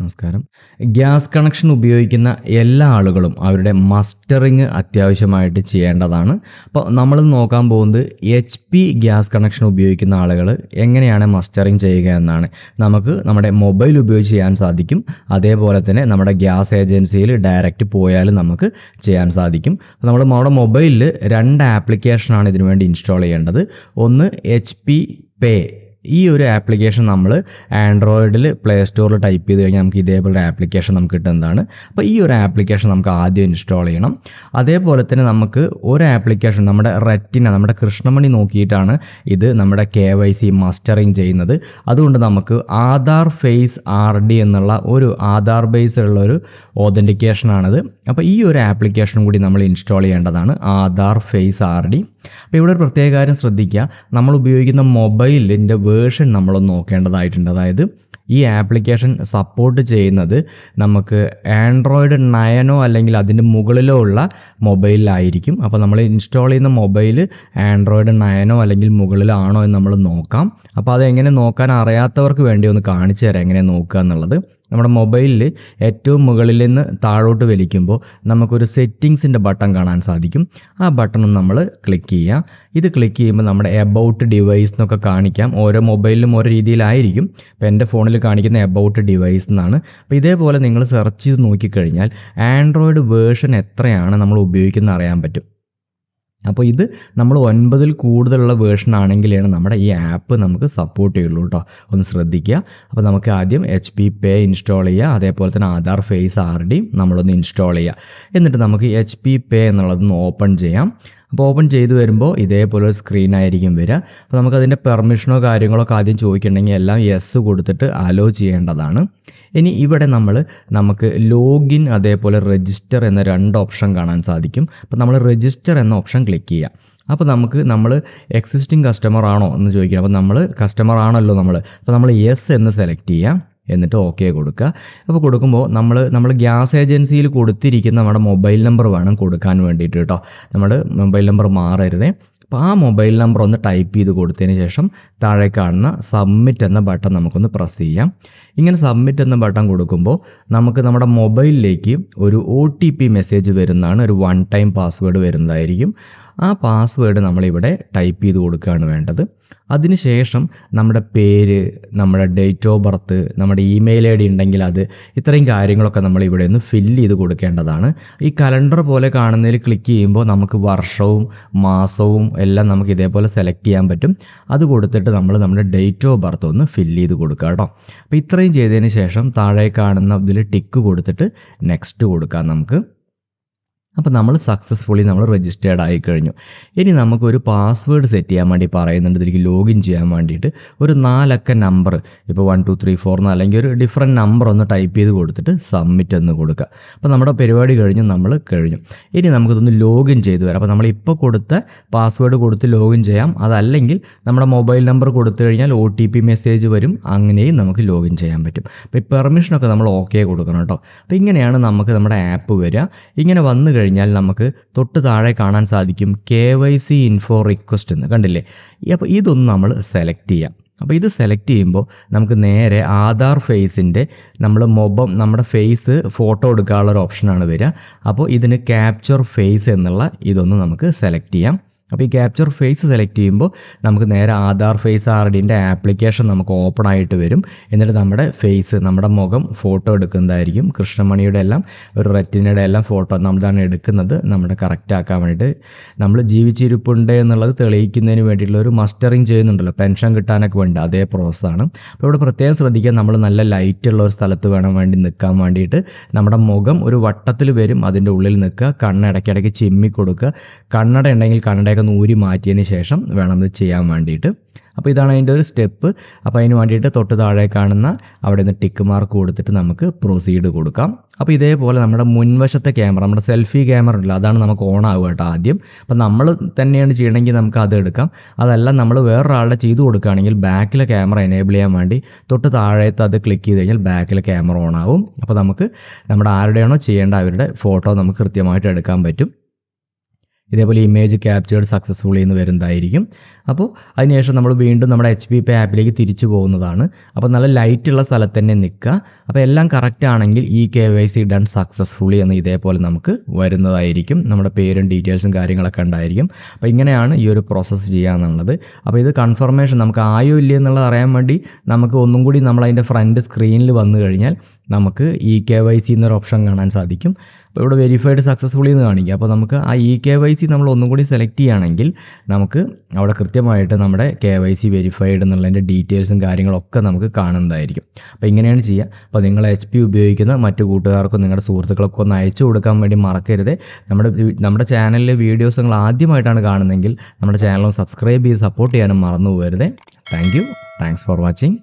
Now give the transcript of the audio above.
നമസ്കാരം. Gas connection ഉപയോഗിക്കുന്ന എല്ലാ ആളുകളും അവരുടെ മസ്റ്ററിങ് അത്യാവശ്യമായിട്ട് ചെയ്യേണ്ടതാണ്. അപ്പോൾ നമ്മൾ നോക്കാൻ പോകുന്നത് എച്ച് പി ഗ്യാസ് കണക്ഷൻ ഉപയോഗിക്കുന്ന ആളുകൾ എങ്ങനെയാണ് മസ്റ്ററിങ് ചെയ്യുക എന്നാണ്. നമുക്ക് നമ്മുടെ മൊബൈൽ ഉപയോഗിച്ച് ചെയ്യാൻ സാധിക്കും. അതേപോലെ തന്നെ നമ്മുടെ ഗ്യാസ് ഏജൻസിയിൽ ഡയറക്റ്റ് പോയാലും നമുക്ക് ചെയ്യാൻ സാധിക്കും. നമ്മൾ നമ്മുടെ മൊബൈലിൽ രണ്ട് ആപ്ലിക്കേഷനാണ് ഇതിനുവേണ്ടി ഇൻസ്റ്റാൾ ചെയ്യേണ്ടത്. ഒന്ന് എച്ച് പി പേ ഈ ഒരു ആപ്ലിക്കേഷൻ നമ്മൾ ആൻഡ്രോയിഡിൽ പ്ലേ സ്റ്റോറിൽ ടൈപ്പ് ചെയ്ത് കഴിഞ്ഞാൽ നമുക്ക് ഇതേപോലെ ആപ്ലിക്കേഷൻ നമുക്ക് കിട്ടുന്നതാണ് അപ്പോൾ ഈ ഒരു ആപ്ലിക്കേഷൻ നമുക്ക് ആദ്യം ഇൻസ്റ്റാൾ ചെയ്യണം. അതേപോലെ തന്നെ നമുക്ക് ഒരു ആപ്ലിക്കേഷൻ നമ്മുടെ റെറ്റിന നമ്മുടെ കൃഷ്ണമണി നോക്കിയിട്ടാണ് ഇത് നമ്മുടെ കെ വൈ സി ചെയ്യുന്നത്. അതുകൊണ്ട് നമുക്ക് ആധാർ ഫേസ് ആർ ഡി എന്നുള്ള ഒരു ആധാർ ബേസ് ഉള്ള ഒരു ഓതന്റിക്കേഷനാണിത് അപ്പോൾ ഈ ഒരു ആപ്ലിക്കേഷനും കൂടി നമ്മൾ ഇൻസ്റ്റാൾ ചെയ്യേണ്ടതാണ് ആധാർ ഫേസ് ആർ ഡി അപ്പോൾ ഇവിടെ ഒരു പ്രത്യേക കാര്യം ശ്രദ്ധിക്കുക. നമ്മൾ ഉപയോഗിക്കുന്ന മൊബൈലിന്റെ നമ്മളൊന്ന് നോക്കേണ്ടതായിട്ടുണ്ട്. അതായത് ഈ ആപ്ലിക്കേഷൻ സപ്പോർട്ട് ചെയ്യുന്നത് നമുക്ക് ആൻഡ്രോയിഡ് നയനോ അല്ലെങ്കിൽ അതിന്റെ മുകളിലോ ഉള്ള മൊബൈലിലായിരിക്കും അപ്പോൾ നമ്മൾ ഇൻസ്റ്റാൾ ചെയ്യുന്ന മൊബൈൽ ആൻഡ്രോയിഡ് നയനോ അല്ലെങ്കിൽ മുകളിലാണോ എന്ന് നമ്മൾ നോക്കാം. അപ്പോൾ അതെങ്ങനെ നോക്കാൻ അറിയാത്തവർക്ക് വേണ്ടി ഒന്ന് കാണിച്ചു തരാം. എങ്ങനെ നോക്കുക എന്നുള്ളത്. നമ്മുടെ മൊബൈലിൽ ഏറ്റവും മുകളിൽ നിന്ന് താഴോട്ട് വലിക്കുമ്പോൾ നമുക്കൊരു സെറ്റിങ്സിന്റെ ബട്ടൺ കാണാൻ സാധിക്കും. ആ ബട്ടണും നമ്മൾ ക്ലിക്ക് ചെയ്യുക. ഇത് ക്ലിക്ക് ചെയ്യുമ്പോൾ നമ്മുടെ എബൌട്ട് ഡിവൈസ് എന്നൊക്കെ കാണിക്കാം. ഓരോ മൊബൈലിലും ഓരോ രീതിയിലായിരിക്കും. ഇപ്പോൾ എന്റെ ഫോണിൽ കാണിക്കുന്ന എബൌട്ട് ഡിവൈസ് എന്നാണ്. അപ്പോൾ ഇതേപോലെ നിങ്ങൾ സെർച്ച് ചെയ്ത് നോക്കിക്കഴിഞ്ഞാൽ ആൻഡ്രോയിഡ് വേർഷൻ എത്രയാണ് നമ്മൾ ഉപയോഗിക്കുന്നത് അറിയാൻ പറ്റും. അപ്പോൾ ഇത് നമ്മൾ ഒൻപതിൽ കൂടുതലുള്ള വേർഷൻ ആണെങ്കിലാണ് നമ്മുടെ ഈ ആപ്പ് നമുക്ക് സപ്പോർട്ട് ചെയ്യുള്ളൂ കേട്ടോ ഒന്ന് ശ്രദ്ധിക്കുക. അപ്പോൾ നമുക്ക് ആദ്യം എച്ച് പി പേ ഇൻസ്റ്റാൾ ചെയ്യുക. അതേപോലെ തന്നെ ആധാർ ഫേസ് ആർ ഡി നമ്മളൊന്ന് ഇൻസ്റ്റാൾ ചെയ്യുക. എന്നിട്ട് നമുക്ക് എച്ച് പി പേ എന്നുള്ളതൊന്ന് ഓപ്പൺ ചെയ്യാം. അപ്പോൾ ഓപ്പൺ ചെയ്ത് വരുമ്പോൾ ഇതേപോലെ ഒരു സ്ക്രീൻ ആയിരിക്കും വരിക. അപ്പോൾ നമുക്കതിന്റെ പെർമിഷനോ കാര്യങ്ങളോ ഒക്കെ ആദ്യം ചോദിക്കണമെങ്കിൽ എല്ലാം യെസ് കൊടുത്തിട്ട് അലോ ചെയ്യേണ്ടതാണ്. ഇനി ഇവിടെ നമ്മൾ നമുക്ക് ലോഗിൻ അതേപോലെ രജിസ്റ്റർ എന്ന രണ്ട് ഓപ്ഷൻ കാണാൻ സാധിക്കും. അപ്പോൾ നമ്മൾ രജിസ്റ്റർ എന്ന ഓപ്ഷൻ ക്ലിക്ക് ചെയ്യുക അപ്പോൾ നമുക്ക് നമ്മൾ എക്സിസ്റ്റിംഗ് കസ്റ്റമർ ആണോ എന്ന് ചോദിക്കണം. അപ്പോൾ നമ്മൾ കസ്റ്റമർ ആണല്ലോ നമ്മൾ അപ്പോൾ നമ്മൾ യെസ് എന്ന് സെലക്ട് ചെയ്യാം. എന്നിട്ട് ഓക്കെ കൊടുക്കുക. അപ്പോൾ കൊടുക്കുമ്പോൾ നമ്മൾ നമ്മൾ ഗ്യാസ് ഏജൻസിയിൽ കൊടുത്തിരിക്കുന്ന നമ്മുടെ മൊബൈൽ നമ്പർ വേണം കൊടുക്കാൻ വേണ്ടിയിട്ട് കേട്ടോ. നമ്മുടെ മൊബൈൽ നമ്പർ മാറരുതേ. അപ്പോൾ ആ മൊബൈൽ നമ്പർ ഒന്ന് ടൈപ്പ് ചെയ്ത് കൊടുത്തതിന് ശേഷം താഴെ കാണുന്ന സബ്മിറ്റ് എന്ന ബട്ടൺ നമുക്കൊന്ന് പ്രസ് ചെയ്യാം. ഇങ്ങനെ സബ്മിറ്റ് എന്ന ബട്ടൺ കൊടുക്കുമ്പോൾ നമുക്ക് നമ്മുടെ മൊബൈലിലേക്ക് ഒരു ഒ ടി പി മെസ്സേജ് വരുന്നതാണ് ഒരു വൺ ടൈം പാസ്വേഡ് വരുന്നതായിരിക്കും. ആ പാസ്വേഡ് നമ്മളിവിടെ ടൈപ്പ് ചെയ്ത് കൊടുക്കുകയാണ് വേണ്ടത്. അതിനുശേഷം നമ്മുടെ പേര് നമ്മുടെ ഡേറ്റ് ഓഫ് ബർത്ത് നമ്മുടെ ഇമെയിൽ ഐ ഡി ഉണ്ടെങ്കിൽ അത് ഇത്രയും കാര്യങ്ങളൊക്കെ നമ്മൾ ഇവിടെ ഒന്ന് ഫില്ല് ചെയ്ത് കൊടുക്കേണ്ടതാണ്. ഈ കലണ്ടർ പോലെ കാണുന്നതിൽ ക്ലിക്ക് ചെയ്യുമ്പോൾ നമുക്ക് വർഷവും മാസവും എല്ലാം നമുക്ക് ഇതേപോലെ സെലക്ട് ചെയ്യാൻ പറ്റും. അത് കൊടുത്തിട്ട് നമ്മൾ നമ്മുടെ ഡേറ്റ് ഓഫ് ബർത്ത് ഒന്ന് ഫില്ല് ചെയ്ത് കൊടുക്കുക കേട്ടോ. അപ്പോൾ ഇത്രയും ചെയ്തതിന് ശേഷം താഴെ കാണുന്ന ഇതിൽ ടിക്ക് കൊടുത്തിട്ട് നെക്സ്റ്റ് കൊടുക്കാം നമുക്ക്. അപ്പോൾ നമ്മൾ സക്സസ്ഫുള്ളി നമ്മൾ രജിസ്റ്റേർഡ് ആയി കഴിഞ്ഞു. ഇനി നമുക്കൊരു പാസ്വേഡ് സെറ്റ് ചെയ്യാൻ വേണ്ടി പറയുന്നുണ്ട്. ഇതിലേക്ക് ലോഗിൻ ചെയ്യാൻ വേണ്ടിയിട്ട് ഒരു നാലക്ക നമ്പർ ഇപ്പോൾ വൺ ടു ത്രീ ഫോർ എന്ന് അല്ലെങ്കിൽ ഒരു ഡിഫറെന്റ് നമ്പർ ഒന്ന് ടൈപ്പ് ചെയ്ത് കൊടുത്തിട്ട് സബ്മിറ്റ് എന്ന് കൊടുക്കുക. അപ്പോൾ നമ്മുടെ പരിപാടി കഴിഞ്ഞു നമ്മൾ കഴിഞ്ഞു. ഇനി നമുക്കിതൊന്ന് ലോഗിൻ ചെയ്ത് വരാം. അപ്പോൾ നമ്മളിപ്പോൾ കൊടുത്ത പാസ്വേഡ് കൊടുത്ത് ലോഗിൻ ചെയ്യാം. അതല്ലെങ്കിൽ നമ്മുടെ മൊബൈൽ നമ്പർ കൊടുത്തു കഴിഞ്ഞാൽ ഒ ടി പി മെസ്സേജ് വരും. അങ്ങനെയും നമുക്ക് ലോഗിൻ ചെയ്യാൻ പറ്റും. അപ്പോൾ ഈ പെർമിഷനൊക്കെ നമ്മൾ ഓക്കെ കൊടുക്കണം കേട്ടോ. അപ്പോൾ ഇങ്ങനെയാണ് നമുക്ക് നമ്മുടെ ആപ്പ് വരിക. ഇങ്ങനെ വന്നു കഴിഞ്ഞാൽ നമുക്ക് തൊട്ട് താഴെ കാണാൻ സാധിക്കും K Y C info request എന്ന്. കണ്ടില്ലേ? അപ്പോൾ ഇതൊന്ന് നമ്മൾ സെലക്ട് ചെയ്യാം. അപ്പോൾ ഇത് സെലക്ട് ചെയ്യുമ്പോൾ നമുക്ക് നേരെ ആധാർ ഫേസിന്റെ നമ്മൾ മൊബം നമ്മുടെ ഫേസ് ഫോട്ടോ എടുക്കാനുള്ള ഒരു ഓപ്ഷനാണ് വരിക. അപ്പോൾ ഇതിന് ക്യാപ്ചർ ഫേസ് എന്നുള്ള ഇതൊന്ന് നമുക്ക് സെലക്ട് ചെയ്യാം. അപ്പോൾ ഈ ക്യാപ്ചർ ഫേസ് സെലക്ട് ചെയ്യുമ്പോൾ നമുക്ക് നേരെ ആധാർ ഫേസ് ആർ ഡിന്റെ ആപ്ലിക്കേഷൻ നമുക്ക് ഓപ്പൺ ആയിട്ട് വരും. എന്നിട്ട് നമ്മുടെ ഫേസ് നമ്മുടെ മുഖം ഫോട്ടോ എടുക്കുന്നതായിരിക്കും. കൃഷ്ണമണിയുടെ എല്ലാം ഒരു റെറ്റിനയുടെ എല്ലാം ഫോട്ടോ നമ്മളാണ് എടുക്കുന്നത്. നമ്മുടെ കറക്റ്റ് ആക്കാൻ വേണ്ടിയിട്ട്. നമ്മൾ ജീവിച്ചിരിപ്പുണ്ട് എന്നുള്ളത് തെളിയിക്കുന്നതിന് വേണ്ടിയിട്ടുള്ള ഒരു മസ്റ്ററിങ് ചെയ്യുന്നുണ്ടല്ലോ. പെൻഷൻ കിട്ടാനൊക്കെ വേണ്ടി അതേ പ്രോസസ്സാണ് അപ്പോൾ ഇവിടെ പ്രത്യേകം ശ്രദ്ധിക്കുക നമ്മൾ നല്ല ലൈറ്റ് ഉള്ള ഒരു സ്ഥലത്ത് വേണം വേണ്ടി നിൽക്കാൻ വേണ്ടിയിട്ട്. നമ്മുടെ മുഖം ഒരു വട്ടത്തിൽ വരും അതിന്റെ ഉള്ളിൽ നിൽക്കുക കണ്ണ് ഇടയ്ക്കിടയ്ക്ക് ചിമ്മി കൊടുക്കുക. കണ്ണട ഉണ്ടെങ്കിൽ കണ്ണടയൊക്കെ നൂരി മാറ്റിയതിന് ശേഷം വേണം ഇത് ചെയ്യാൻ വേണ്ടിയിട്ട്. അപ്പോൾ ഇതാണ് അതിന്റെ ഒരു സ്റ്റെപ്പ്. അപ്പോൾ അതിന് വേണ്ടിയിട്ട് തൊട്ട് താഴെ കാണുന്ന അവിടെ നിന്ന് ടിക്ക് മാർക്ക് കൊടുത്തിട്ട് നമുക്ക് പ്രൊസീഡ് കൊടുക്കാം. അപ്പോൾ ഇതേപോലെ നമ്മുടെ മുൻവശത്തെ ക്യാമറ നമ്മുടെ സെൽഫി ക്യാമറ ഉണ്ടല്ലോ അതാണ് നമുക്ക് ഓൺ ആവുക കേട്ടോ ആദ്യം. അപ്പോൾ നമ്മൾ തന്നെയാണ് ചെയ്യണമെങ്കിൽ നമുക്ക് അത് എടുക്കാം. അതല്ല നമ്മൾ വേറൊരാളുടെ ചെയ്തു കൊടുക്കുകയാണെങ്കിൽ ബാക്കിലെ ക്യാമറ എനേബിൾ ചെയ്യാൻ വേണ്ടി തൊട്ട് താഴത്ത് അത് ക്ലിക്ക് ചെയ്ത് കഴിഞ്ഞാൽ ബാക്കിലെ ക്യാമറ ഓൺ ആവും. അപ്പോൾ നമുക്ക് നമ്മുടെ ആരുടെയാണോ ചെയ്യേണ്ട അവരുടെ ഫോട്ടോ നമുക്ക് കൃത്യമായിട്ട് എടുക്കാൻ പറ്റും. ഇതേപോലെ ഇമേജ് ക്യാപ്ചേർഡ് സക്സസ്ഫുള്ളി എന്ന് വരുന്നതായിരിക്കും. അപ്പോൾ അതിനുശേഷം നമ്മൾ വീണ്ടും നമ്മുടെ എച്ച് പി പേ ആപ്പിലേക്ക് തിരിച്ചു പോകുന്നതാണ്. അപ്പോൾ നല്ല ലൈറ്റുള്ള സ്ഥലത്ത് തന്നെ നിൽക്കുക. അപ്പോൾ എല്ലാം കറക്റ്റ് ആണെങ്കിൽ ഈ K Y C done successfully എന്ന് ഇതേപോലെ നമുക്ക് വരുന്നതായിരിക്കും. നമ്മുടെ പേരും ഡീറ്റെയിൽസും കാര്യങ്ങളൊക്കെ ഉണ്ടായിരിക്കും. അപ്പോൾ ഇങ്ങനെയാണ് ഈ ഒരു പ്രോസസ്സ് ചെയ്യാന്നുള്ളത് അപ്പോൾ ഇത് കൺഫർമേഷൻ നമുക്ക് ആയോ ഇല്ലേ എന്നുള്ളത് അറിയാൻ വേണ്ടി നമുക്ക് ഒന്നും കൂടി നമ്മൾ അതിന്റെ ഫ്രണ്ട് സ്ക്രീനിൽ വന്നു കഴിഞ്ഞാൽ നമുക്ക് ഇ കെ വൈ സി എന്നൊരു ഓപ്ഷൻ കാണാൻ സാധിക്കും. അപ്പോൾ ഇവിടെ വെരിഫൈഡ് സക്സസ്ഫുള്ളി എന്ന് കാണിക്കുക അപ്പോൾ നമുക്ക് ആ ഇ കെ വൈ സി നമ്മൾ ഒന്നും കൂടി സെലക്ട് ചെയ്യുകയാണെങ്കിൽ നമുക്ക് അവിടെ കൃത്യമായിട്ട് നമ്മുടെ കെ വൈ സി വെരിഫൈഡ് എന്നുള്ളതിന്റെ ഡീറ്റെയിൽസും കാര്യങ്ങളൊക്കെ നമുക്ക് കാണുന്നതായിരിക്കും. അപ്പോൾ ഇങ്ങനെയാണ് ചെയ്യുക. അപ്പോൾ നിങ്ങൾ എച്ച് പി ഉപയോഗിക്കുന്ന മറ്റു കൂട്ടുകാർക്കും നിങ്ങളുടെ സുഹൃത്തുക്കൾക്കും ഒന്ന് അയച്ചു കൊടുക്കാൻ വേണ്ടി മറക്കരുത്. നമ്മുടെ നമ്മുടെ ചാനലിലെ വീഡിയോസ് നിങ്ങൾ ആദ്യമായിട്ടാണ് കാണുന്നതെങ്കിൽ നമ്മുടെ ചാനൽ സബ്സ്ക്രൈബ് ചെയ്ത് സപ്പോർട്ട് ചെയ്യാനും മറന്നു പോകരുത്. Thank you thanks for watching